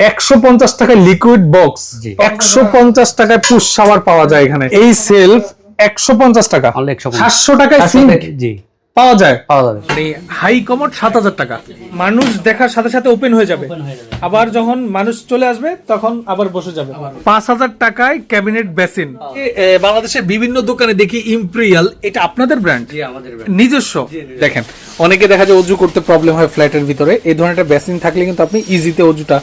একশো পঞ্চাশ টাকায় লিকুইড বক্স একশো পঞ্চাশ টাকায় শাওয়ার পাওয়া যায় এখানে। এই সেলফ একশো পঞ্চাশ টাকা। সাতশো টাকায় সিঙ্ক জি। পাওয়া যায়। পাওয়া যাবে। মানে হাই কমোড সাত হাজার টাকা। মানুষ দেখার সাথে সাথে ওপেন হয়ে যাবে। আবার যখন মানুষ চলে আসবে তখন আবার বসে যাবে। পাঁচ হাজার টাকায় ক্যাবিনেট বেসিন বাংলাদেশের বিভিন্ন দোকানে দেখি ইম্পেরিয়াল এটা আপনাদের ব্র্যান্ড নিজস্ব? দেখেন অনেকে দেখা যায় অজু করতে প্রবলেম হয় ফ্ল্যাটের ভিতরে। এই ধরনের একটা বেসিন থাকলে কিন্তু আপনি ইজিতে অজুটা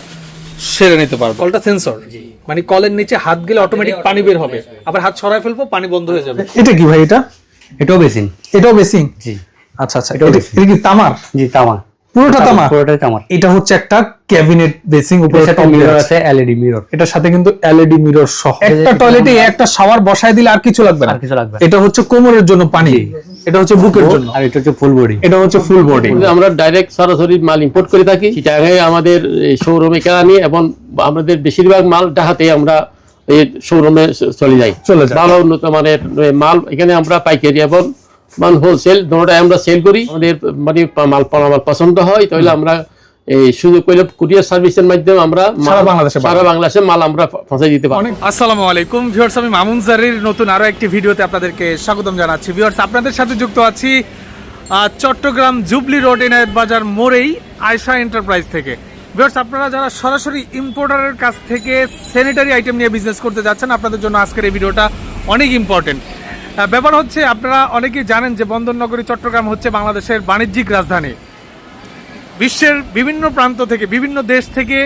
সেরে নিতে পারব। কলটা সেন্সর মানে কলের নিচে হাত গেলে অটোমেটিক পানি বের হবে। আবার হাত ছড়ায় ফেলব পানি বন্ধ হয়ে যাবে। এটা কি ভাই এটা? এটাও বেসিন। এটাও বেসিং জি। আচ্ছা আচ্ছা। এটাও এটা। কি তামার? জি তামা পুরোটা তামা পুরোটাই তামার। এটা হচ্ছে একটা ক্যাবিনেট বেসিং উপরে এটার মিরর আছে এলইডি মিরর এটার সাথে কিন্তু এলইডি মিরর সহ। একটা টয়লেটে একটা শাওয়ার বসায় দিলে আর কিছু লাগবে না। আর কিছু লাগবে এটা হচ্ছে কোমরের জন্য পানি। এটা হচ্ছে বুকের জন্য। আর এটা হচ্ছে ফুল বডি এটা হচ্ছে ফুল বডি আমরা ডাইরেক্ট সরাসরি মাল ইম্পোর্ট করে থাকি। আমাদের শোরুমে কেরানি এবং আমাদের বেশিরভাগ মাল ডাহাতে আমরা এই শোরুমে চলে যাই। চলে যায়। ভালো উন্নত মানের মাল এখানে আমরা পাইকারি এবং মান হোলসেল দুটোটাই আমরা সেল করি। আমাদের মানে মাল মাল পছন্দ হয় তাহলে আমরা এই সুযোগ পেলে কুরিয়ার সার্ভিসের মাধ্যমে আমরা মাল- সারা বাংলাদেশে সারা বাংলাদেশে মাল আমরা পৌঁছে দিতে পারি আসসালামু আলাইকুম ভিউয়ার্স আমি মামুন জারির নতুন আরও একটি ভিডিওতে আপনাদেরকে স্বাগতম জানাচ্ছি। ভিউয়ার্স আপনাদের সাথে যুক্ত আছি চট্টগ্রাম জুবলি রোড এনায়েত বাজার মোড়েই আয়শা এন্টারপ্রাইজ থেকে। ভিউয়ার্স আপনারা যারা সরাসরি ইম্পোর্টারের কাছ থেকে স্যানিটারি আইটেম নিয়ে বিজনেস করতে যাচ্ছেন আপনাদের জন্য আজকের এই ভিডিওটা অনেক ইম্পর্টেন্ট ব্যাপার হচ্ছে আপনারা অনেকেই জানেন যে বন্দরনগরী চট্টগ্রাম হচ্ছে বাংলাদেশের বাণিজ্যিক রাজধানী। বিশ্বের বিভিন্ন প্রান্ত থেকে বিভিন্ন দেশ থেকে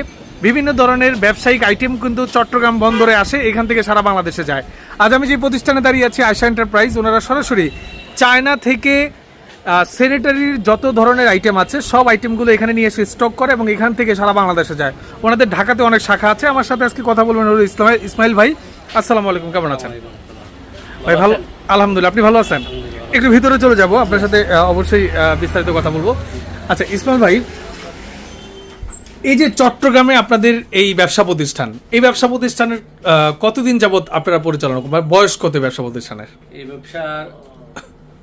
বিভিন্ন ধরনের ব্যবসায়িক আইটেম কিন্তু চট্টগ্রাম বন্দরে আসে এখান থেকে সারা বাংলাদেশে যায়। আজ আমি যে প্রতিষ্ঠানে দাঁড়িয়ে আছি আয়সা এন্টারপ্রাইজ ওনারা সরাসরি চায়না থেকে স্যানিটারির যত ধরনের আইটেম আছে সব আইটেমগুলো এখানে নিয়ে এসে স্টক করে এবং এখান থেকে সারা বাংলাদেশে যায়। ওনাদের ঢাকাতে অনেক শাখা আছে। আমার সাথে আজকে কথা বলবেন ইসলাম ইসমাইল ভাই। আসসালামু আলাইকুম কেমন আছেন? ভাই ভালো আলহামদুলিল্লাহ আপনি ভালো আছেন? একটু ভিতরে চলে যাব আপনার সাথে অবশ্যই বিস্তারিত কথা বলব। আচ্ছা ইসমাইল ভাই এই যে চট্টগ্রামে আপনাদের এই ব্যবসা প্রতিষ্ঠান এই ব্যবসা প্রতিষ্ঠানের কতদিন যাবৎ আপনারা পরিচালনা করেন? বা বয়স কত এই ব্যবসা প্রতিষ্ঠানের? এই ব্যবসার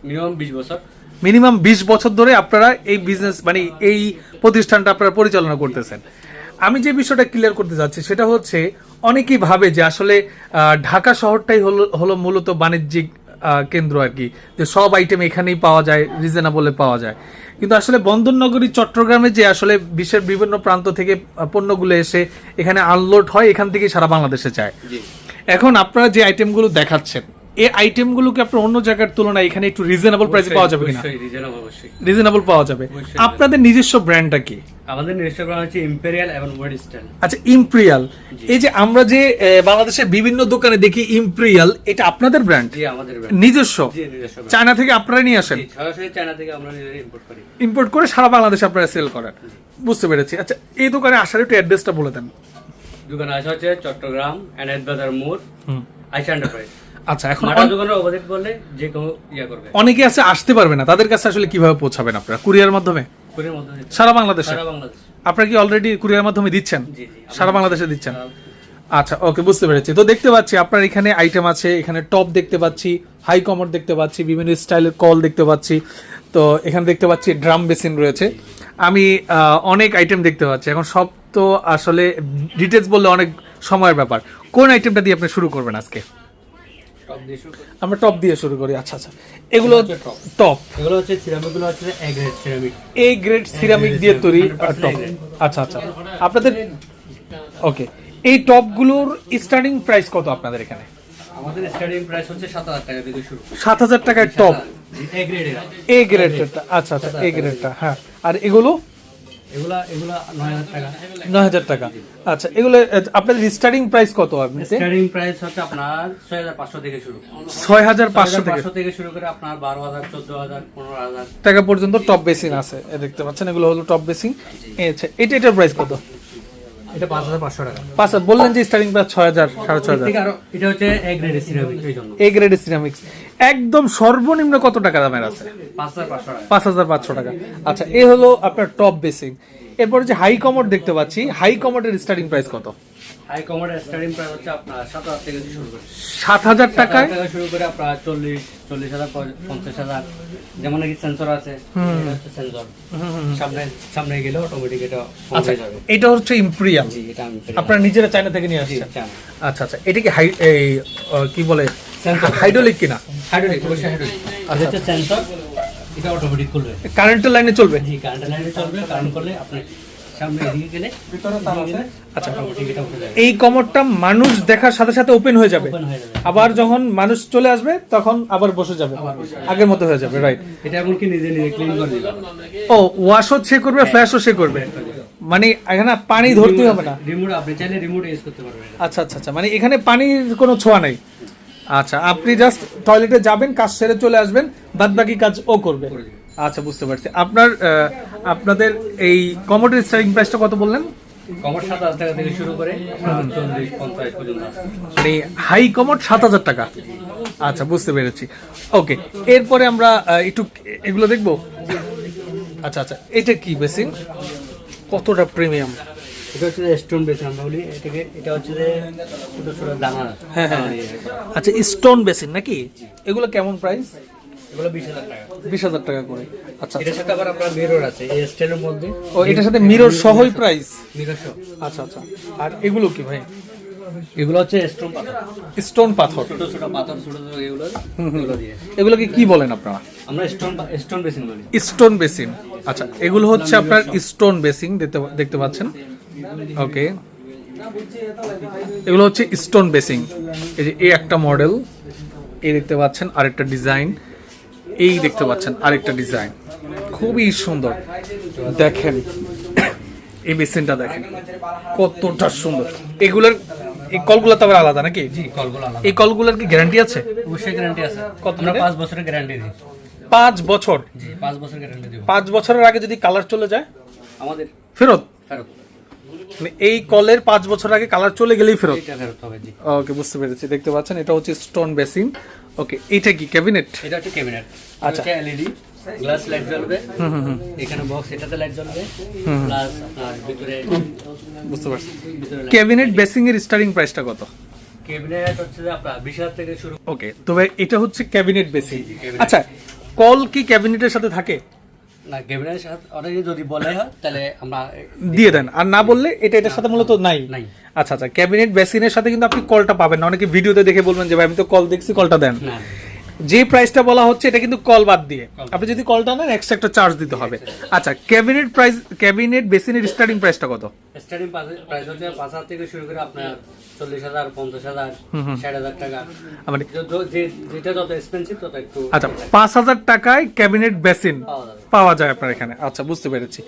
মিনিমাম বিশ বছর। মিনিমাম বিশ বছর ধরে আপনারা এই বিজনেস মানে এই প্রতিষ্ঠানটা আপনারা পরিচালনা করতেছেন। আমি যে বিষয়টা ক্লিয়ার করতে যাচ্ছি সেটা হচ্ছে অনেকেই ভাবে যে আসলে আহ, ঢাকা শহরটাই হলো হলো মূলত বাণিজ্যিক কেন্দ্র আর কি যে সব আইটেম এখানেই পাওয়া যায় রিজনেবলে পাওয়া যায়। কিন্তু আসলে বন্দরনগরী চট্টগ্রামে যে আসলে বিশ্বের বিভিন্ন প্রান্ত থেকে পণ্যগুলো এসে এখানে আনলোড হয় এখান থেকে সারা বাংলাদেশে যায়। এখন আপনারা যে আইটেমগুলো দেখাচ্ছেন এই আইটেমগুলোকে আপনার অন্য জায়গার তুলনায় এখানে একটু রিজনেবল প্রাইসে পাওয়া যাবে কিনা? রিজনেবল পাওয়া যাবে। আপনাদের নিজস্ব ব্র্যান্ডটা কি? আমাদের নিজস্ব ব্র্যান্ড হচ্ছে ইম্পেরিয়াল এবং ওয়েস্টার্ন আচ্ছা ইম্প্রিয়াল এই যে আমরা যে বাংলাদেশের বিভিন্ন দোকানে দেখি ইম্প্রিয়াল এটা আপনাদের ব্র্যান্ড জি আমাদের ব্র্যান্ড নিজস্ব। চায়না থেকে আপনারা নিয়ে আসেন? সরাসরি চায়না থেকে আমরা নিজেরা ইম্পোর্ট করি। ইম্পোর্ট করে সারা বাংলাদেশে আপনারা সেল করেন। বুঝতে পেরেছি। আচ্ছা এই দোকানে আসার একটু অ্যাড্রেসটা বলে দেন। দোকান আসা হচ্ছে চট্টগ্রাম এনায়েত বাজার মোড় আইসা এন্টারপ্রাইজ আচ্ছা এখন যে ইয়া করবে। অনেকে আছে আসতে পারবে না তাদের কাছে আসলে কীভাবে পৌঁছাবেন আপনারা? কুরিয়ার মাধ্যমে? সারা বাংলাদেশে? সারা বাংলাদেশ। আপনারা কি অলরেডি কুরিয়ার মাধ্যমে দিচ্ছেন? সারা বাংলাদেশে দিচ্ছেন? আচ্ছা ওকে বুঝতে পেরেছি। তো দেখতে পাচ্ছি আপনার এখানে আইটেম আছে এখানে টপ দেখতে পাচ্ছি হাই কমর দেখতে পাচ্ছি বিভিন্ন স্টাইলের কল দেখতে পাচ্ছি। তো এখানে দেখতে পাচ্ছি ড্রাম বেসিন রয়েছে। আমি অনেক আইটেম দেখতে পাচ্ছি। এখন সব তো আসলে ডিটেলস বললে অনেক সময়ের ব্যাপার। কোন আইটেমটা দিয়ে আপনি শুরু করবেন আজকে। আমরা টপ দিয়ে শুরু করি আচ্ছা আচ্ছা। এগুলো টপ এগুলো হচ্ছে সিরামিকগুলো হচ্ছে এ গ্রেড সিরামিক এই গ্রেড সিরামিক দিয়ে তৈরি 100% টপ আচ্ছা আচ্ছা। আপনাদের ওকে এই টপগুলোর স্টার্টিং প্রাইস কত আপনাদের এখানে? আমাদের স্টার্টিং প্রাইস হচ্ছে সাত হাজার টাকা থেকে শুরু। সাত হাজার টাকায় টপ এ গ্রেডের এ গ্রেডটা আচ্ছা আচ্ছা এ গ্রেডটা হ্যাঁ। আর এগুলো? এগুলা এগুলা নয় হাজার টাকা। নয় হাজার টাকা। আচ্ছা এগুলো আপনাদের স্টার্টিং প্রাইস কত আপনি? স্টার্টিং প্রাইস হচ্ছে আপনার ছয় হাজার পাঁচশো থেকে শুরু। ছয় হাজার পাঁচশো পাঁচশো থেকে শুরু করে আপনার বারো হাজার চোদ্দ হাজার পনেরো হাজার। টাকা পর্যন্ত টপ বেসিং আছে দেখতে পাচ্ছেন এগুলো হলো টপ বেসিং আচ্ছা এটা এটার প্রাইস কত? এটা টাকা। পাঁচ বললেন যে স্টার্টিং প্রাইস ছয় হাজার সাড়ে ছয় হাজার। ঠিক আরও এটা হচ্ছে এ সিরামিক এই জন্য। এ গ্রেড সিরামিক্স একদম সর্বনিম্ন কত টাকা দামের আছে? পাঁচ হাজার পাঁচশো টাকা। পাঁচ হাজার পাঁচশো টাকা। আচ্ছা এ হলো আপনার টপ বেসিং এরপরে যে হাই কমোড দেখতে পাচ্ছি হাই কমোডের স্টার্টিং প্রাইস কত? হাই কমোডের স্টার্টিং প্রাইস হচ্ছে আপনার সাত হাজার থেকে শুরু করে। সাত হাজার সাত থেকে শুরু করে আপনার চল্লিশ চল্লিশ হাজার পঞ্চাশ হাজার। যেমন নাকি সেন্সর আছে এটা সেন্সর সামনে সামনে গেলে অটোমেটিক এটা আচ্ছা যাবে। এটা হচ্ছে ইম্প্রিয়াম জি এটা আপনারা নিজেরা চায়না থেকে নিয়ে আসছেন। আচ্ছা আচ্ছা এটা কি হাই এই কি বলে. হাইড্রোলিক কিনা? হাইড্রোলিক অবশ্যই হাইড্রোলিক এটা সেন্সর এটা অটোমেটিক খুলবে। কারেন্টের লাইনে চলবে? জি কারেন্ট লাইনে চলবে। কারেন্ট করলে আপনি সামনে এদিকে গেলে ভিতরে তার আছে। আচ্ছা উঠে যাবে। এই কমরটা মানুষ দেখার সাথে সাথে ওপেন হয়ে যাবে। হয়ে আবার যখন মানুষ চলে আসবে তখন আবার বসে যাবে। আগের মতো হয়ে যাবে রাইট এটা এমনকি নিজে নিজে ক্লিন করে দিবে। ও ওয়াশও সে করবে ফ্ল্যাশও সে করবে। মানে এখানে পানি ধরতে হবে না। রিমোট আপনি চাইলে রিমোট ইউজ করতে পারবেন আচ্ছা আচ্ছা আচ্ছা মানে এখানে পানির কোনো ছোঁয়া নেই। আচ্ছা আপনি জাস্ট টয়লেটে যাবেন কাজ সেরে চলে আসবেন বাদ বাকি কাজ ও করবে। আচ্ছা বুঝতে পারছি। আপনার আপনাদের এই কমোডিটি স্টার্টিং প্রাইসটা কত বললেন? কমর সাত হাজার টাকা থেকে শুরু করে চল্লিশ পঞ্চাশ পর্যন্ত মানে হাই কমোড সাত হাজার টাকা। আচ্ছা বুঝতে পেরেছি। ওকে এরপরে আমরা একটু এগুলো দেখব? আচ্ছা আচ্ছা এটা কি বেসিন? কতটা প্রিমিয়াম এটা হচ্ছে স্টোন বেস আমরা বলি। এটাকে এটা হচ্ছে যে ছোট ছোট দানা হ্যাঁ, হ্যাঁ। দিয়ে করা। আচ্ছা স্টোন বেসিন নাকি? এগুলো কেমন প্রাইস বিশ হাজার টাকা করে। আচ্ছা এটার সাথে আবার আপনার মিরর আছে এই স্টাইলের মধ্যে। ও এটার সাথে মিরর সহই প্রাইস মিরর সহ। আচ্ছা আচ্ছা। আর এগুলো কি ভাই? এগুলো হচ্ছে স্টোন পাথর। স্টোন পাথর। ছোট ছোট পাথর ছোট ছোট এগুলো এগুলো দিয়ে। এগুলোকে কি বলেন আপনারা? আমরা স্টোন স্টোন বেসিন বলি। স্টোন বেসিন আচ্ছা এগুলো হচ্ছে আপনার স্টোন বেসিন দেখতে দেখতে পাচ্ছেন? ওকে এগুলো হচ্ছে স্টোন বেসিং এই যে এই একটা মডেল এই দেখতে পাচ্ছেন আরেকটা ডিজাইন এই দেখতে পাচ্ছেন আরেকটা ডিজাইন। খুবই সুন্দর। দেখেন এই বেসিনটা দেখেন কতটা সুন্দর। এগুলোর এই কলগুলো তো আবার আলাদা নাকি? জি কলগুলো আলাদা। এই কলগুলোর কি গ্যারান্টি আছে? অবশ্যই গ্যারান্টি আছে। কত আমরা দিনের? পাঁচ বছরের গ্যারান্টি দিই। পাঁচ বছর? জি পাঁচ বছর গ্যারান্টি দিব। পাঁচ বছরের আগে যদি কালার চলে যায়? আমাদের ফেরত? ফেরত। এই কলের পাঁচ বছর আগে কালার চলে গেলেই ফেরত। ওকে বুঝতে পেরেছি দেখতে পাচ্ছেন এটা হচ্ছে স্টোন বেসিন। ওকে এটা কি ক্যাবিনেট? এটা হচ্ছে ক্যাবিনেট। আচ্ছা। এলইডি গ্লাস লাইট জ্বলবে এখানে বক্স এটাতে লাইট জ্বলবে প্লাস আপনার ভিতরে বুঝতে পারছি। ক্যাবিনেট বেসিং এর স্টার্টিং প্রাইসটা কত? ক্যাবিনেট হচ্ছে যে আপনার বিশ হাজার থেকে শুরু ওকে তবে এটা হচ্ছে ক্যাবিনেট বেসিং আচ্ছা কল কি ক্যাবিনেটের সাথে থাকে? না ক্যাবিনেটের সাথে অনেকে যদি বলে হয় তাহলে আমরা দিয়ে দেন। আর না বললে এটা এটার সাথে মূলত নাই। নাই। আচ্ছা আচ্ছা। ক্যাবিনেট বেসিনের সাথে কিন্তু আপনি কলটা পাবেন না। অনেকে ভিডিওতে দেখে বলবেন যে ভাই আমি তো কল দেখছি কলটা দেন। যে প্রাইসটা বলা হচ্ছে এটা কিন্তু কল বাদ দিয়ে। আপনি যদি কলটা নেন এক্সট্রা একটা চার্জ দিতে হবে। আচ্ছা ক্যাবিনেট প্রাইস ক্যাবিনেট বেসিনের স্টার্টিং প্রাইসটা কত? স্টার্টিং প্রাইস হচ্ছে পাঁচ হাজার থেকে শুরু করে আপনার চল্লিশ হাজার পঞ্চাশ হাজার ষাট হাজার টাকা। মানে যে যেটা যত এক্সপেন্সিভ তত একটু আচ্ছা পাঁচ হাজার টাকায় ক্যাবিনেট বেসিন পাওয়া যায় আপনার এখানে। আচ্ছা বুঝতে পেরেছি।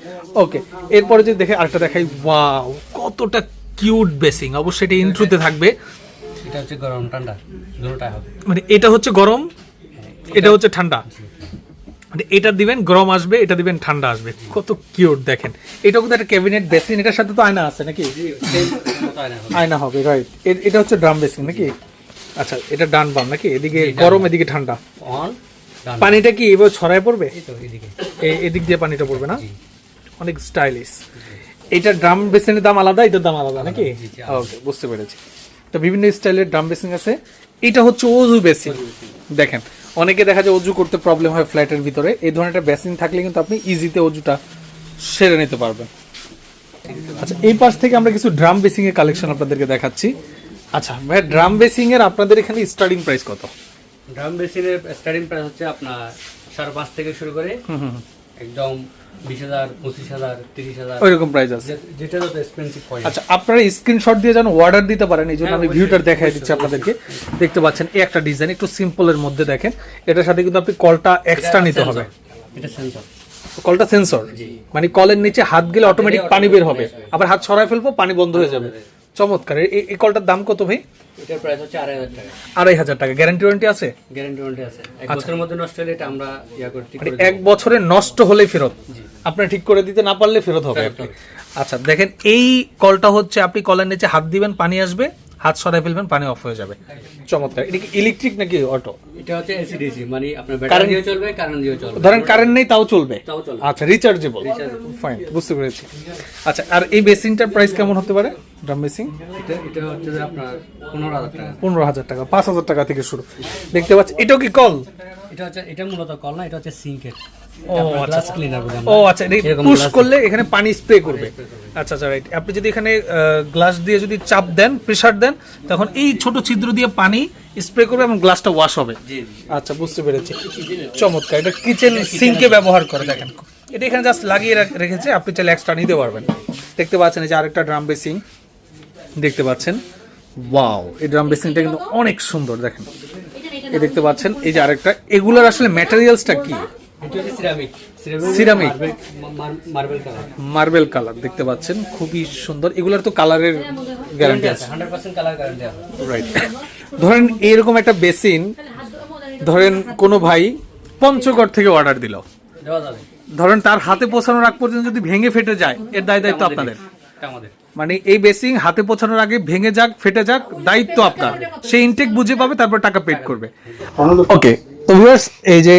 ওকে এরপরে যে দেখে আরেকটা দেখাই ওয়াও কতটা কিউট বেসিং অবশ্যই এটা ইন্ট্রোতে থাকবে। এটা হচ্ছে গরম ঠান্ডা দুটোটাই হবে। মানে এটা হচ্ছে গরম এটা হচ্ছে ঠান্ডা। মানে এটা দিবেন গরম আসবে এটা দিবেন ঠান্ডা আসবে। কত কিউট দেখেন। এটা কিন্তু একটা ক্যাবিনেট বেসিন এটার সাথে তো আয়না আছে নাকি? হয়। আয়না হবে। রাইট এটা হচ্ছে ড্রাম বেসিন নাকি? আচ্ছা এটা ডান বাম নাকি? এদিকে গরম এদিকে ঠান্ডা। পানিটা কি এবার ছড়ায় পড়বে? এদিকে। দিয়ে পানিটা পড়বে না? অনেক স্টাইলিশ এটা ড্রাম বেসিনের দাম আলাদা এটার দাম আলাদা নাকি? ওকে বুঝতে পেরেছি। তো বিভিন্ন স্টাইলের ড্রাম বেসিন আছে। এটা হচ্ছে অজু বেসিন দেখেন অনেকে দেখা যায় অজু করতে প্রবলেম হয় ফ্ল্যাটের ভিতরে। এই ধরনের একটা বেসিন থাকলে কিন্তু আপনি ইজিতে অজুটা সেরে নিতে পারবেন। আচ্ছা এই পাশ থেকে আমরা কিছু ড্রাম বেসিং এর কালেকশন আপনাদেরকে দেখাচ্ছি। আচ্ছা ভাই ড্রাম বেসিং এর আপনাদের এখানে স্টার্টিং প্রাইস কত? ড্রাম বেসিনের স্টার্টিং প্রাইস হচ্ছে আপনার সাড়ে পাঁচ থেকে শুরু করে একদম বিশ হাজার পঁচিশ হাজার তিরিশ হাজার। ওইরকম প্রাইস আছে। যেটা যত এক্সপেন্সিভ হয় আচ্ছা আপনারা স্ক্রিনশট দিয়ে যেন অর্ডার দিতে পারেন এই জন্য হ্যাঁ, আমি ভিউটার দেখাই দিচ্ছি আপনাদেরকে। দেখতে পাচ্ছেন এই একটা ডিজাইন একটু সিম্পলের মধ্যে দেখেন। এটার সাথে কিন্তু আপনি কলটা এক্সট্রা নিতে হবে। এটা সেন্সর কলটা সেন্সর মানে কলের নিচে হাত গেলে অটোমেটিক পানি বের হবে। আবার হাত সরায় ফেলব পানি বন্ধ হয়ে যাবে। চমৎকার। এই কলটার দাম কত ভাই? এটার প্রাইস হচ্ছে আড়াই হাজার টাকা। আড়াই হাজার টাকা। গ্যারান্টি ওয়ারেন্টি আছে? গ্যারান্টি ওয়ারেন্টি আছে। এক বছরের মধ্যে নষ্ট হলে এটা আমরা ইয়া করে ঠিক মানে এক বছরে নষ্ট হলে ফেরত। আপনি ঠিক করে দিতে না পারলে ফেরত হবে। আচ্ছা দেখেন এই কলটা হচ্ছে আপনি কলের নিচে হাত দিবেন পানি আসবে। হাত সরাই ফেলবেন পানি অফ হয়ে যাবে। চমৎকার। এটা কি ইলেকট্রিক নাকি অটো এটা হচ্ছে এসিডিসি মানে আপনার ব্যাটারি দিয়ে চলবে কারেন্ট দিয়ে চলবে। ধরেন কারেন্ট নেই তাও চলবে? তাও চলবে। আচ্ছা রিচার্জেবল ফাইন বুঝতে পেরেছি। আচ্ছা আর এই বেসিনটার প্রাইস কেমন হতে পারে? ড্রাম বেসিন এটা এটা হচ্ছে যে আপনার পনেরো হাজার টাকা। পনেরো হাজার টাকা পাঁচ হাজার টাকা থেকে শুরু। দেখতে পাচ্ছি এটাও কি কল? এটা হচ্ছে এটা মূলত কল না এটা হচ্ছে সিঙ্কের। ও, আচ্ছা, ক্লিনার বলে ও আচ্ছা পুশ করলে এখানে পানি স্প্রে করবে। আচ্ছা আচ্ছা রাইট আপনি যদি এখানে গ্লাস দিয়ে যদি চাপ দেন প্রেসার দেন তখন এই ছোট ছিদ্র দিয়ে পানি স্প্রে করবে এবং গ্লাসটা ওয়াশ হবে। আচ্ছা বুঝতে পেরেছি। চমৎকার এটা কিচেন সিঙ্কে ব্যবহার করে দেখেন। এটা এখানে জাস্ট লাগিয়ে রেখেছে আপনি চাইলে এক্সট্রা নিতে পারবেন। দেখতে পাচ্ছেন এই যে আরেকটা ড্রাম বেসিং দেখতে পাচ্ছেন? ওয়াও এই ড্রাম বেসিংটা কিন্তু অনেক সুন্দর দেখেন। এই দেখতে পাচ্ছেন এই যে আরেকটা এগুলোর আসলে ম্যাটেরিয়ালসটা কি? সিরামিক মার্বেল কালার দেখতে পাচ্ছেন খুবই সুন্দর। এগুলোর তো কালারের গ্যারান্টি আছে। হান্ড্রেড পার্সেন্ট কালার গ্যারান্টি আছে। রাইট ধরেন এরকম একটা বেসিন ধরেন কোনো ভাই পঞ্চগড় থেকে অর্ডার দিল। ধরেন তার হাতে পৌঁছানোর আগ পর্যন্ত যদি ভেঙে ফেটে যায় এর দায় দায়িত্ব আপনাদের। মানে এই বেসিং হাতে পৌঁছানোর আগে ভেঙে যাক ফেটে যাক দায়িত্ব আপনার। সেই ইনটেক বুঝে পাবে তারপর টাকা পেড করবে। ওকে তো ভিউয়ার্স এই যে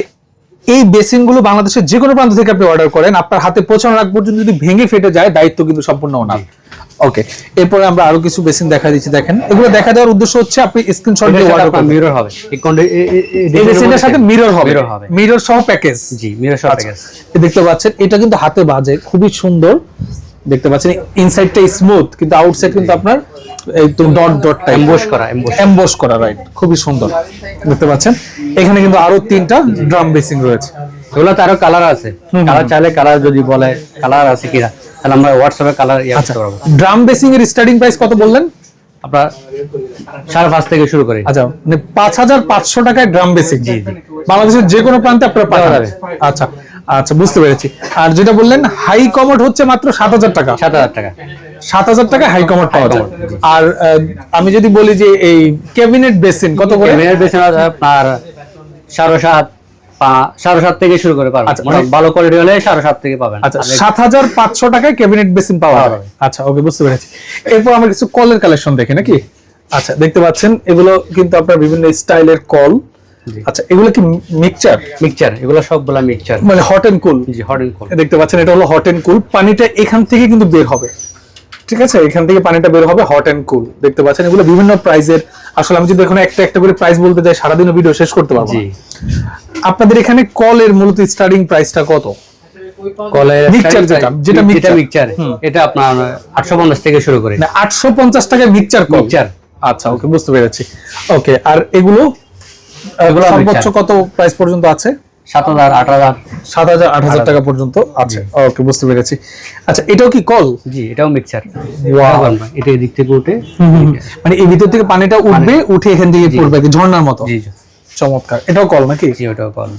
এই বেসিনগুলো বাংলাদেশের যে কোনো প্রান্ত থেকে আপনি অর্ডার করেন আপনার হাতে পৌঁছানোর আগ পর্যন্ত যদি ভেঙে ফেটে যায় দায়িত্ব কিন্তু সম্পূর্ণ ওনার। ওকে এরপরে আমরা আরও কিছু বেসিন দেখা দিচ্ছি দেখেন। এগুলো দেখা দেওয়ার উদ্দেশ্য হচ্ছে আপনি স্ক্রিনশট দিয়ে অর্ডার করবেন। মিরর হবে। এই বেসিনের সাথে মিরর হবে। মিরর সহ প্যাকেজ জি মিরর সহ প্যাকেজ দেখতে পাচ্ছেন এটা কিন্তু হাতে বাজে খুবই সুন্দর। দেখতে পাচ্ছেন ইনসাইডটা স্মুথ কিন্তু আউটসাইড কিন্তু আপনার এই তো ডট ডট টাইপ এমবোস করা এমবোস করা রাইট খুবই সুন্দর। দেখতে পাচ্ছেন? এখানে কিন্তু আরও তিনটা ড্রাম বেসিং রয়েছে। এগুলো তো আরও কালার আছে। কালার চাইলে কালার যদি বলে কালার আছে কিনা তাহলে আমরা হোয়াটসঅ্যাপে কালার ইয়ে করতে পারব। ড্রাম বেসিং এর স্টার্টিং প্রাইস কত বললেন? সাড়ে পাঁচ থেকে শুরু করি। আচ্ছা মানে পাঁচ হাজার পাঁচশো টাকায় ড্রাম বেসিং জি জি। বাংলাদেশের যে কোনো প্রান্তে আপনারা পাঠাবেন যাবে। আচ্ছা আচ্ছা বুঝতে পেরেছি। আর যেটা বললেন হাই কমোড হচ্ছে মাত্র সাত হাজার টাকা। সাত হাজার টাকা। সাত হাজার টাকা হাই কমোড পাওয়া যায়। আর আহ, আমি যদি বলি যে এই ক্যাবিনেট বেসিন কত করে? আছে আপনার সাড়ে সাত পা- সাড়ে সাত থেকে শুরু করে পাবেন। ভালো কোয়ালিটি হলে সাড়ে সাত থেকে পাবেন। আচ্ছা সাত হাজার পাঁচশো টাকায় ক্যাবিনেট বেসিন পাওয়া পাওয়া যাবে। যাবে। আচ্ছা ওকে বুঝতে পেরেছি। এরপর আমরা কিছু কলের কালেকশন দেখি নাকি? আচ্ছা দেখতে পাচ্ছেন এগুলো কিন্তু আপনার বিভিন্ন স্টাইলের কল আচ্ছা এগুলো কি মিক্সচার মিক্সচার এগুলো সবগুলা মিক্সচার মানে হট এন্ড কুল জি হট এন্ড কোল্ড দেখতে পাচ্ছেন এটা হলো হট এন্ড কুল পানিটা এখান থেকে কিন্তু বের হবে। ঠিক আছে? এখান থেকে পানিটা বের হবে হট এন্ড কুল দেখতে পাচ্ছেন এগুলো বিভিন্ন প্রাইজের আসলে আমি যদি এখন একটা একটা করে প্রাইস বলতে যাই সারাদিনও ভিডিও শেষ করতে পারব জি। আপনাদের এখানে কলের মূলত স্টার্টিং প্রাইসটা কত? কলের মিক্সচার যেটা, যেটা মিক্সচার এটা আপনার আটশো পঞ্চাশ থেকে শুরু করে। না আটশো পঞ্চাশ টাকায় মিক্সচার কল মিক্সচার আচ্ছা ওকে বুঝতে পেরেছি। ওকে আর এগুলো এগুলো সর্বোচ্চ কত প্রাইস পর্যন্ত আছে? সাত হাজার আট হাজার। সাত হাজার আট হাজার টাকা পর্যন্ত আছে। ওকে বুঝতে পেরেছি। আচ্ছা এটাও কি কল? জি এটাও মিক্সচার এটা এদিক থেকে উঠে মানে এই ভিতর থেকে পানিটা উঠবে উঠে এখান থেকে পড়বে ঝর্ণার মতো? জি জি। চমৎকার। এটাও কল নাকি? জি ওটাও কল।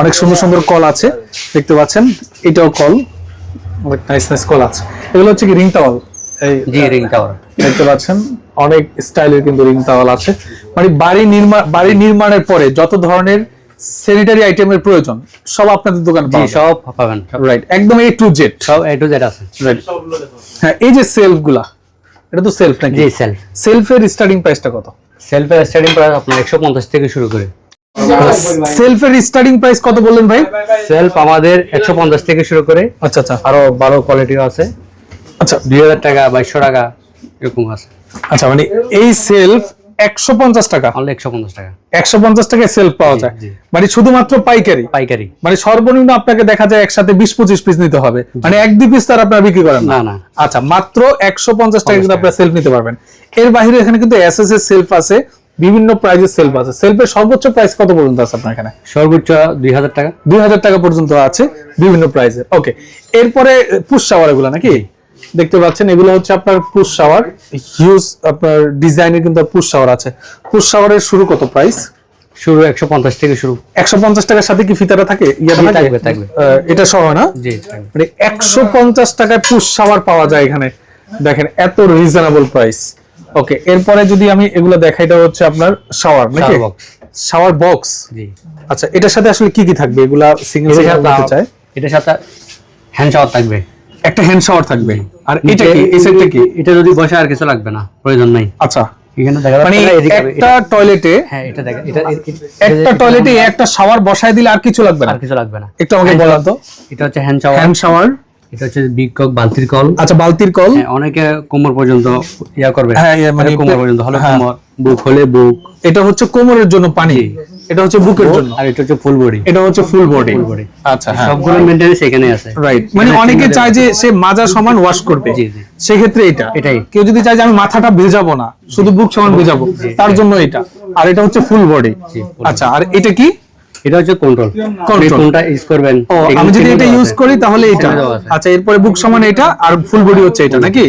অনেক সুন্দর সুন্দর কল আছে দেখতে পাচ্ছেন। এটাও কল। অনেক নাইস নাইস কল আছে। এগুলো হচ্ছে কি রিং টাওয়াল এই জি রিং দেখতে পাচ্ছেন। অনেক স্টাইলের কিন্তু রিং টাওয়াল আছে। মানে বাড়ি নির্মাণ বাড়ি নির্মাণের পরে যত ধরনের স্যানিটারি আইটেমের প্রয়োজন সব আপনাদের দোকানে জি সব পাবেন। রাইট একদম এ টু জেড সব এ টু জেড আছে। রাইট হ্যাঁ এই যে সেলফগুলা এটা তো সেলফ নাকি? জি সেলফ সেলফের স্টার্টিং প্রাইসটা কত? সেলফের স্টার্টিং প্রাইস আপনার একশো পঞ্চাশ থেকে শুরু করে। সেলফের স্টার্টিং প্রাইস কত বললেন ভাই? সেলফ আমাদের একশো পঞ্চাশ থেকে শুরু করে। আচ্ছা আচ্ছা। আরও ভালো কোয়ালিটিও আছে। আচ্ছা। দুই হাজার টাকা বাইশশো টাকা এরকম আছে। আচ্ছা মানে এই সেলফ একশো পঞ্চাশ টাকা। অনলি একশো পঞ্চাশ টাকা। একশো পঞ্চাশ টাকায় সেলফ পাওয়া যায়। মানে শুধুমাত্র পাইকারি? পাইকারি। মানে সর্বনিম্ন আপনাকে দেখা যায় একসাথে বিশ পঁচিশ পিস নিতে হবে। মানে এক দুই পিস তার আপনারা বিক্রি করেন না। আচ্ছা মাত্র একশো পঞ্চাশ টাকা কিন্তু আপনারা সেলফ নিতে পারবেন। এর বাইরে এখানে কিন্তু এসএস এর সেলফ আছে বিভিন্ন প্রাইজের সেলফ আছে। সেলফের সর্বোচ্চ প্রাইস কত পর্যন্ত আছে আপনার এখানে? সর্বোচ্চ দুই হাজার টাকা। দুই হাজার টাকা পর্যন্ত আছে বিভিন্ন প্রাইজের ওকে এরপরে পুশ শাওয়ার নাকি? দেখতে পাচ্ছেন এগুলো হচ্ছে আপনার পুশ শাওয়ার হিউজ আপনার ডিজাইনের কিন্তু পুশ শাওয়ার আছে। পুশ শাওয়ারের শুরু কত প্রাইস শুরু একশো পঞ্চাশ থেকে শুরু। একশো পঞ্চাশ টাকার সাথে কি ফিতাটা থাকে? ইয়া? থাকবে, থাকবে। এটা সহ না? জি মানে একশো পঞ্চাশ টাকায় পুশ শাওয়ার পাওয়া যায় এখানে। দেখেন এত রিজনেবল প্রাইস ওকে এরপরে যদি আমি এগুলো দেখাই এটা হচ্ছে আপনার শাওয়ার নাকি? শাওয়ার বক্স জি। আচ্ছা এটার সাথে আসলে কি কি থাকবে? এগুলা সিঙ্গেল সিঙ্গেল চাই। এটার সাথে হ্যান্ড শাওয়ার থাকবে। একটা হ্যান্ড শাওয়ার থাকবে। আর এটা কি? এই সাইডটা কি? এটা যদি বসে আর কিছু লাগবে না প্রয়োজন নাই। আচ্ছা। এখানে দেখা মানে একটা টয়লেটে হ্যাঁ এটা দেখা এটা একটা টয়লেটে একটা শাওয়ার বসায় দিলে আর কিছু লাগবে না? আর কিছু লাগবে না। একটু আমাকে বলেন তো এটা হচ্ছে হ্যান্ড শাওয়ার হ্যান্ড শাওয়ার এটা হচ্ছে বিগ কক বালতির কল। আচ্ছা বালতির কল। হ্যাঁ, অনেকে কোমর পর্যন্ত ইয়া করবে। হ্যাঁ, ইয়ে মানে কোমর পর্যন্ত হলে হ্যাঁ। কোমর। বুক হলে বুক। এটা হচ্ছে কোমরের জন্য পানি। এটা হচ্ছে বুকের জন্য। আর এটা হচ্ছে ফুল বডি। এটা হচ্ছে ফুল বডি। আচ্ছা হ্যাঁ। সবগুলো মেইনটেনেন্স এখানে আছে। রাইট মানে অনেকে চায় যে সে মাজা সমান ওয়াশ করবে। জি, জি। সেক্ষেত্রে এটা। এটাই। কেউ যদি চায় যে আমি মাথাটা ভেজাবো না শুধু বুক সমান ভেজাবো তার জন্য এটা। আর এটা হচ্ছে ফুল বডি। আচ্ছা আর এটা কি? এটা হচ্ছে কন্ট্রোল। কোনটা ইউজ করবেন। ও আমি যদি এটা ইউজ করি তাহলে এটা। আচ্ছা এরপরে বুক সমান এটা আর ফুল বডি হচ্ছে এটা নাকি?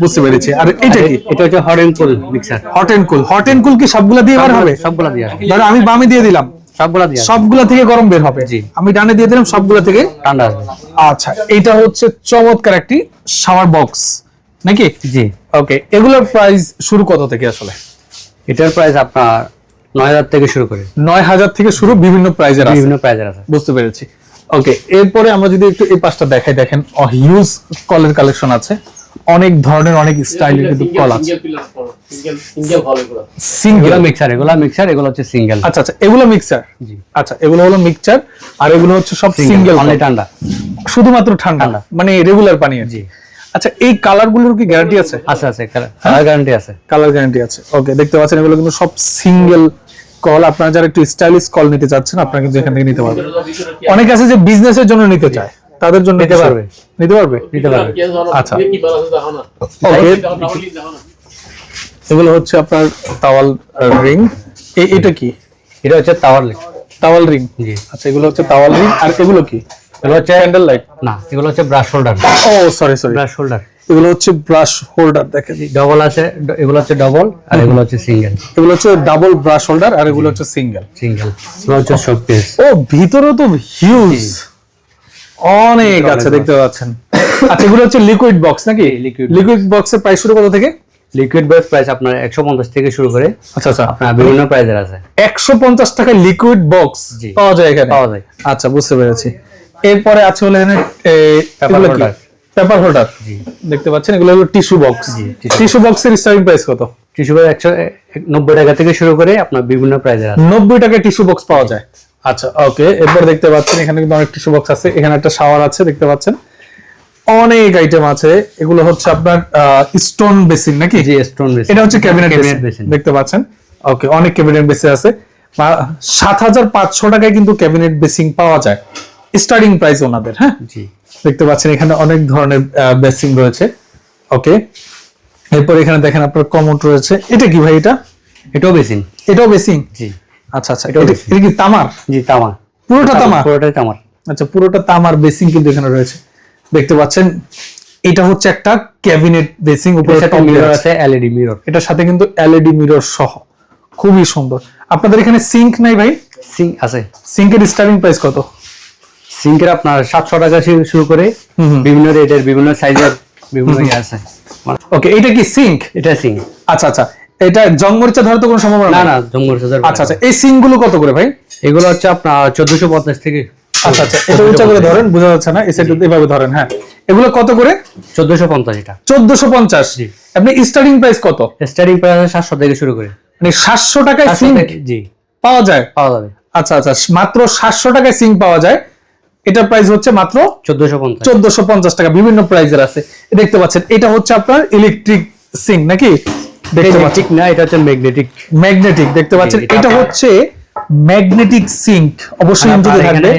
বুঝতে পেরেছি। আর এটা কি? এটা হচ্ছে hot and cool mixer hot and cool hot and cool কি সবগুলা দিয়ে বার হবে? সবগুলা দিয়ে ধরো আমি বামে দিয়ে দিলাম। সবগুলা দিয়ে সবগুলা থেকে গরম বের হবে। আমি ডানে দিয়ে দিলাম সবগুলা থেকে ঠান্ডা আসবে। আচ্ছা এটা হচ্ছে চমৎকার একটি শাওয়ার বক্স নাকি? জি। ওকে এগুলোর প্রাইস শুরু কত থেকে আসলে? এটার প্রাইস আপনার নয় হাজার থেকে শুরু করে। নয় হাজার থেকে শুরু বিভিন্ন প্রাইজের আছে। বিভিন্ন প্রাইজের আছে। বুঝতে পেরেছি। ওকে এরপরে আমরা যদি একটু এই পাশটা দেখাই দেখেন হিউজ কলের কালেকশন আছে। অনেক ধরনের অনেক স্টাইলের কিন্তু কল আছে। সিঙ্গেল মিক্সার এগুলো মিক্সার এগুলো হচ্ছে সিঙ্গেল আচ্ছা আচ্ছা এগুলো মিক্সার জি। আচ্ছা এগুলো হলো মিক্সচার আর এগুলো হচ্ছে সব সিঙ্গেল অনলি ঠান্ডা। শুধুমাত্র ঠান্ডা। মানে রেগুলার পানি জি। আচ্ছা এই কালারগুলোর কি গ্যারান্টি আছে? আছে আছে কালার গ্যারান্টি আছে। কালার গ্যারান্টি আছে। ওকে দেখতে পাচ্ছেন এগুলো কিন্তু সব সিঙ্গেল কল আপনারা যারা একটু স্টাইলিশ কল নিতে চাচ্ছেন আপনারা কিন্তু এখান থেকে নিতে পারবেন। অনেক আছে যে বিজনেসের জন্য নিতে চায় তাদের জন্য নিতে পারবে। নিতে পারবে? নিতে পারবে। আচ্ছা। ওকে এগুলো হচ্ছে আপনার তাওয়াল রিং এটা কি? এটা হচ্ছে টাওয়ার তাওয়াল রিং জি। আচ্ছা এগুলো হচ্ছে তাওয়াল রিং আর এগুলো কি? এগুলো হচ্ছে ক্যান্ডেল লাইট না এগুলো হচ্ছে ব্রাশ হোল্ডার ও সরি সরি ব্রাশ হোল্ডার এগুলো হচ্ছে ব্রাশ হোল্ডার দেখেন। ডবল আছে এগুলো হচ্ছে ডবল আর এগুলো হচ্ছে সিঙ্গেল এগুলো হচ্ছে ডাবল ব্রাশ হোল্ডার আর এগুলো হচ্ছে সিঙ্গেল সিঙ্গেল এগুলো হচ্ছে শপ পিস ও ভিতরে তো হিউজ অনেক আছে দেখতে পাচ্ছেন। আচ্ছা এগুলো হচ্ছে লিকুইড বক্স নাকি? লিকুইড লিকুইড বক্সের প্রাইস শুরু কত থেকে? লিকুইড বেস প্রাইস আপনার একশো পঞ্চাশ থেকে শুরু করে আচ্ছা আচ্ছা। আপনার বিভিন্ন প্রাইজের আছে। একশো পঞ্চাশ টাকা লিকুইড বক্স পাওয়া যায় এখানে? পাওয়া যায়। আচ্ছা বুঝতে পেরেছি। এরপরে আছে হলো এখানে। পেপার হোল্ডার দেখতে পাচ্ছেন এগুলো হলো টিস্যু বক্স টিস্যু বক্সের স্টার্টিং প্রাইস কত? টিস্যু পেপার একশো নব্বই টাকা থেকে শুরু করে আপনার বিভিন্ন আছে। নব্বই টাকায় টিস্যু বক্স পাওয়া যায়। আচ্ছা ওকে এরপর দেখতে পাচ্ছেন এখানে কিন্তু অনেক টিস্যু বক্স আছে। এখানে একটা শাওয়ার আছে দেখতে পাচ্ছেন। অনেক আইটেম আছে। এগুলো হচ্ছে আপনার স্টোন বেসিন নাকি? জি স্টোন বেস এটা হচ্ছে ক্যাবিনেট বেসিন বেসিন দেখতে পাচ্ছেন? ওকে অনেক ক্যাবিনেট বেসিন আছে। সাত হাজার পাঁচশো টাকায় কিন্তু ক্যাবিনেট বেসিং পাওয়া যায়। স্টার্টিং প্রাইস ওনাদের হ্যাঁ? জি। দেখতে পাচ্ছেন এখানে অনেক ধরনের বেসিং রয়েছে। ওকে এরপর এখানে দেখেন আপনার কমোড রয়েছে। এটা কি ভাই এটা? এটাও বেসিন এটাও বেসিং জি। আচ্ছা আচ্ছা। এটা এটা কি তামার? জি তামা পুরোটা তামা পুরোটাই তামার। আচ্ছা পুরোটা তামার বেসিং কিন্তু এখানে রয়েছে। দেখতে পাচ্ছেন এটা হচ্ছে একটা ক্যাবিনেট বেসিং উপরে একটা মিরর আছে। এলইডি মিরর এটার সাথে কিন্তু এলইডি মিরর সহ। খুবই সুন্দর। আপনাদের এখানে সিঙ্ক নাই ভাই? সিঙ্ক আছে। সিঙ্কের স্টার্টিং প্রাইস কত? সিঙ্কের আপনার সাতশো টাকা শুরু করে বিভিন্ন রেটের বিভিন্ন সাইজের বিভিন্ন ইয়ে আছে। ওকে এটা কি সিঙ্ক এটা সিঙ্ক আচ্ছা আচ্ছা। এটা জং মরিচা ধরার তো কোনো সম্ভাবনা না না জম্মুর সাজার আচ্ছা আচ্ছা। এই সিঙ্কগুলো কত করে ভাই? এগুলো হচ্ছে আপনার চোদ্দশো পঞ্চাশ থেকে আচ্ছা আচ্ছা। এটা উঁচা করে ধরেন বোঝা যাচ্ছে না এভাবে ধরেন হ্যাঁ। এগুলো কত করে? চোদ্দশো পঞ্চাশ এটা। চোদ্দশো পঞ্চাশ। জি। আপনি স্টার্টিং প্রাইস কত? স্টার্টিং প্রাইস সাতশো থেকে শুরু করে। মানে সাতশো টাকায় 700 থেকে- জি। পাওয়া যায়? পাওয়া যাবে। আচ্ছা আচ্ছা। মাত্র সাতশো টাকায় সিঙ্ক পাওয়া যায়। এটার প্রাইস হচ্ছে মাত্র চোদ্দশো পঞ্চাশ। টাকা। বিভিন্ন প্রাইজের আছে। দেখতে পাচ্ছেন এটা হচ্ছে আপনার ইলেকট্রিক সিঙ্ক নাকি? দেখতে পাচ্ছেন। না এটা হচ্ছে ম্যাগনেটিক ম্যাগনেটিক দেখতে পাচ্ছেন। এটা হচ্ছে ম্যাগনেটিক সিঙ্ক অবশ্যই থাকবে।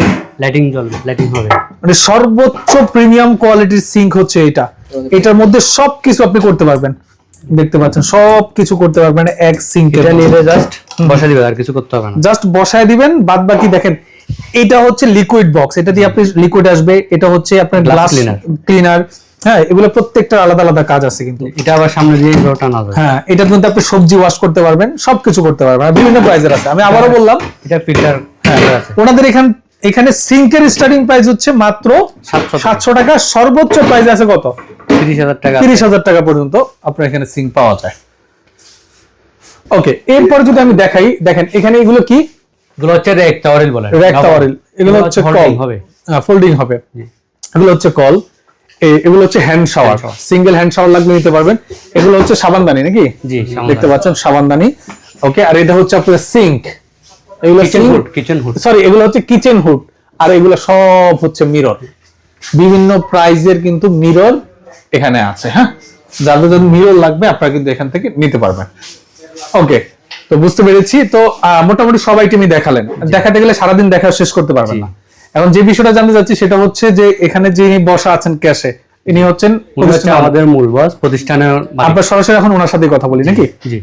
লাইটিং জ্বলবে লাইটিং হবে। মানে সর্বোচ্চ প্রিমিয়াম কোয়ালিটির সিঙ্ক হচ্ছে এটা। এটার মধ্যে সবকিছু আপনি করতে পারবেন। দেখতে পাচ্ছেন সবকিছু করতে পারবেন এক সিঙ্কের এটা নিলে জাস্ট বসা দিবে আর কিছু করতে হবে না। জাস্ট বসায় দিবেন বাদ বাকি দেখেন এটা হচ্ছে লিকুইড বক্স এটা দিয়ে আপনি লিকুইড আসবে এটা হচ্ছে আপনার গ্লাস cleaner। ক্লিনার হ্যাঁ এগুলো প্রত্যেকটা আলাদা আলাদা কাজ আছে কিন্তু। এটা আবার সামনে দিয়ে টানা যাবে হ্যাঁ এটা কিন্তু আপনি সবজি ওয়াশ করতে পারবেন সবকিছু করতে পারবেন আর বিভিন্ন প্রাইজের আছে। আমি আবারও বললাম এটা ফিল্টার আছে। ওনাদের এখান এখানে সিঙ্কের স্টার্টিং প্রাইস হচ্ছে মাত্র 700 টাকা। সাতশো টাকা সর্বোচ্চ প্রাইস আছে কত? তিরিশ হাজার টাকা তিরিশ হাজার টাকা পর্যন্ত আপনার এখানে সিঙ্ক পাওয়া যায়। ওকে এরপর যদি আমি দেখাই দেখেন এখানে এগুলো কি? এগুলো হচ্ছে রেক টাওয়ারেল বলে র্যাক টাওয়ারেল এগুলো হচ্ছে কল। হবে। ফোল্ডিং হবে। এগুলো হচ্ছে কল। এগুলো হচ্ছে hand shower single hand shower লাগলে নিতে পারবেন। এগুলো হচ্ছে সাবানদানি নাকি? জি দেখতে পাচ্ছেন সাবানদানি। ওকে আর এটা হচ্ছে আপনার সিঙ্ক এগুলো kitchen hood kitchen hood sorry এগুলো হচ্ছে কিচেন হুড আর এগুলো সব হচ্ছে মিরর বিভিন্ন প্রাইজের কিন্তু মিরর এখানে আছে হ্যাঁ? যাদের যাদের মিরর লাগবে আপনারা কিন্তু এখান থেকে নিতে পারবেন। ওকে তো বুঝতে পেরেছি। তো মোটামুটি সব আইটেমই দেখালেন। দেখাতে গেলে সারাদিন দেখা শেষ করতে পারবেন না। এখন যে বিষয়টা জানতে চাচ্ছি সেটা হচ্ছে যে এখানে যিনি বসা আছেন ক্যাশে ইনি হচ্ছেন আমাদের মূল বস প্রতিষ্ঠানের মালিক। আমরা সরাসরি এখন ওনার সাথে কথা বলি নাকি? জি।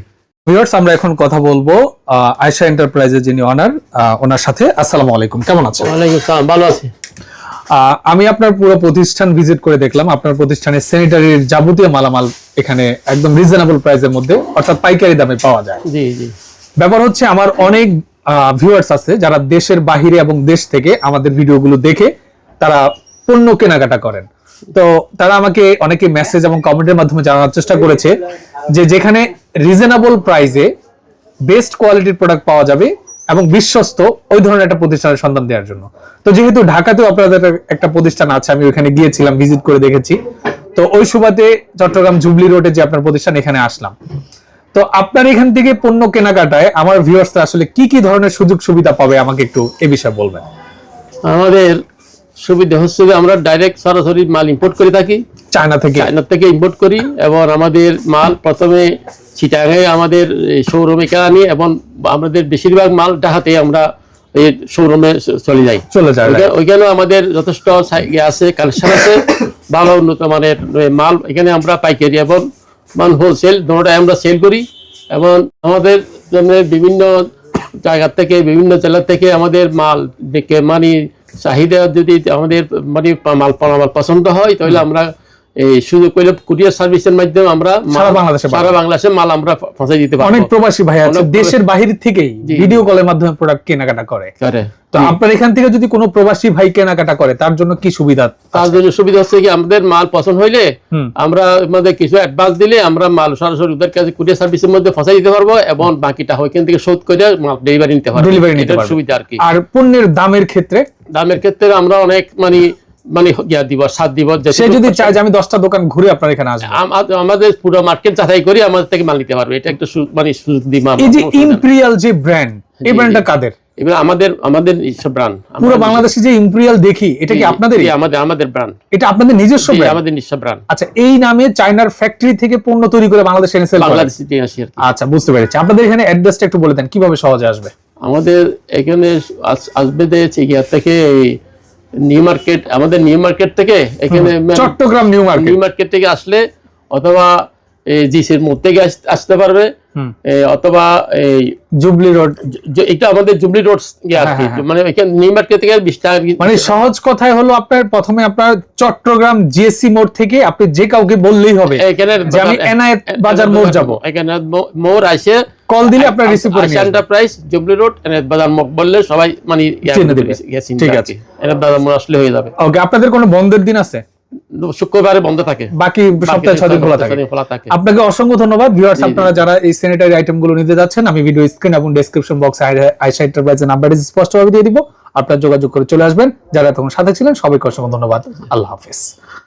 ভিউয়ার্স আমরা এখন কথা বলব আহ, আয়শা এন্টারপ্রাইজের যিনি অনার ওনার সাথে। আসসালামু আলাইকুম। কেমন আছেন? ওয়ালাইকুম আসসালাম ভালো আছি। আমি আপনার পুরো প্রতিষ্ঠান ভিজিট করে দেখলাম। আপনার প্রতিষ্ঠানে স্যানিটারির যাবতীয় মালামাল এখানে একদম রিজনেবল প্রাইসের মধ্যে অর্থাৎ পাইকারি দামে পাওয়া যায়। জি জি। ব্যাপার হচ্ছে আমার অনেক ভিউয়ার্স আছে যারা দেশের বাহিরে এবং দেশ থেকে আমাদের ভিডিওগুলো দেখে তারা পণ্য কেনাকাটা করেন। তো তারা আমাকে অনেকে মেসেজ এবং কমেন্টের মাধ্যমে জানার চেষ্টা করেছে যে যেখানে রিজনেবল প্রাইসে বেস্ট কোয়ালিটির প্রোডাক্ট পাওয়া যাবে এবং বিশ্বস্ত ওই ধরনের একটা প্রতিষ্ঠানের সন্ধান দেওয়ার জন্য। তো যেহেতু ঢাকাতেও আপনাদের একটা প্রতিষ্ঠান আছে, আমি ওখানে গিয়েছিলাম, ভিজিট করে দেখেছি। তো ওই সুবাদে চট্টগ্রাম জুবলি রোডে যে আপনার প্রতিষ্ঠান, এখানে আসলাম। তো আপনার এখান থেকে পণ্য কেনাকাটায় আমার ভিউয়ার্সরা আসলে কি কি ধরনের সুযোগ সুবিধা পাবে, আমাকে একটু এ বিষয়ে বলবেন। আমাদের সুবিধা হচ্ছে যে আমরা ডাইরেক্ট সরাসরি মাল ইম্পোর্ট করে থাকি। চায়না থেকে? চায়না থেকে ইম্পোর্ট করি এবং আমাদের মাল প্রথমে চিটাগাঙে আমাদের শোরুমে কেনা নিই এবং আমাদের বেশিরভাগ মাল ডাহাতে আমরা এই শোরুমে চলে যাই। চলে যায় ওইখানে- আমাদের যথেষ্ট আছে কালেকশন আছে ভালো উন্নত মানের মাল এখানে আমরা পাইকারি এবং মান হোলসেল দুটোটাই আমরা সেল করি এবং আমাদের জন্য বিভিন্ন জায়গা থেকে বিভিন্ন জেলা থেকে আমাদের মাল মানে চাহিদা যদি আমাদের মানে মাল মাল পছন্দ হয় তাহলে আমরা এই সুযোগ পেলে কুরিয়ার সার্ভিসের মাধ্যমে আমরা সারা বাংলাদেশে সারা বাংলাদেশে মাল আমরা পৌঁছে দিতে পারব। অনেক প্রবাসী ভাই আছে দেশের বাহির থেকেই ভিডিও কলের মাধ্যমে প্রোডাক্ট কেনাকাটা করে। তো আপনার এখান থেকে যদি কোনো প্রবাসী ভাই কেনাকাটা করে তার জন্য কি সুবিধা তার জন্য সুবিধা হচ্ছে কি আমাদের মাল পছন্দ হইলে আমরা আমাদের কিছু অ্যাডভান্স দিলে আমরা মাল সরাসরি ওদের কাছে কুরিয়ার সার্ভিসের মধ্যে ফসাই দিতে পারব এবং বাকিটা ওইখান থেকে শোধ করে মাল ডেলিভারি নিতে পারব। ডেলিভারি নিতে পারবে। সুবিধা আর কি। আর পণ্যের দামের ক্ষেত্রে? দামের ক্ষেত্রে আমরা অনেক মানে মানে ইয়া দিব সাত দিব সে যদি চায় যে আমি দশটা দোকান ঘুরে আপনার এখানে আসব। আমাদের পুরো মার্কেট যাচাই করি আমাদের থেকে মাল নিতে পারবে। এটা একটা মানে সুযোগ মা- এই যে ইম্পেরিয়াল যে ব্র্যান্ড এই ব্র্যান্ডটা কাদের? এবার আমাদের আমাদের সব ব্রান্ড পুরো বাংলাদেশে যে ইম্পেরিয়াল দেখি এটা কি আপনাদের? আমাদের আমাদের ব্রান্ড এটা আপনাদের নিজস্ব ব্র্যান্ড আমাদের নিঃস্ব ব্রান্ড আচ্ছা এই নামে চায়নার ফ্যাক্টরি থেকে পণ্য তৈরি করে বাংলাদেশে এনে সেল বাংলাদেশে আসি আচ্ছা বুঝতে পেরেছি। আপনাদের এখানে অ্যাড্রেসটা একটু বলে দেন কীভাবে সহজে আসবে? আমাদের এখানে আসবে যে থেকে এই নিউ মার্কেট আমাদের নিউ মার্কেট থেকে এখানে Chittagong New Market. New Market থেকে আসলে অথবা জিসির মোড় থেকে আসতে পারবে। অথবা এই জুবলি রোড। এটা আমাদের জুবলি রোড ইয়ে হ্যাঁ, কি হ্যাঁ, মানে এখানে নিউ মার্কেট থেকে বিশ টাকা মানে সহজ কথায় হলো আপনার প্রথমে আপনার চট্টগ্রাম জিএসসি মোড় থেকে আপনি যে কাউকে বললেই হবে এখানে আমি এনায়েত বাজার মোড় যাব। এখানে মোড় আসে কল দিলে আপনার রিসিভ করে নিয়ে। এন্টারপ্রাইজ জুবলি রোড এনায়েত বাজার মোড় বললে সবাই মানে চিনে দিবে। ঠিক আছে। এনায়েত বাজার মোড় আসলে হয়ে যাবে। ওকে আপনাদের কোনো বন্ধের দিন আছে? শুক্রবারে বন্ধ থাকে। বাকি সপ্তাহে ছয় দিন খোলা থাকে। খোলা থাকে। আপনাকে অসংখ্য ধন্যবাদ। ভিউয়ার্স আপনারা যারা এই স্যানিটারি আইটেমগুলো নিতে যাচ্ছেন আমি ভিডিও স্ক্রিন এবং ডেসক্রিপশন বক্সে আইসা এন্টারপ্রাইজের নাম্বারটি স্পষ্টভাবে দিয়ে দিব। আপনারা যোগাযোগ করে চলে আসবেন। যারা তখন সাথে ছিলেন সবাইকে অসংখ্য ধন্যবাদ। আল্লাহ হাফেজ।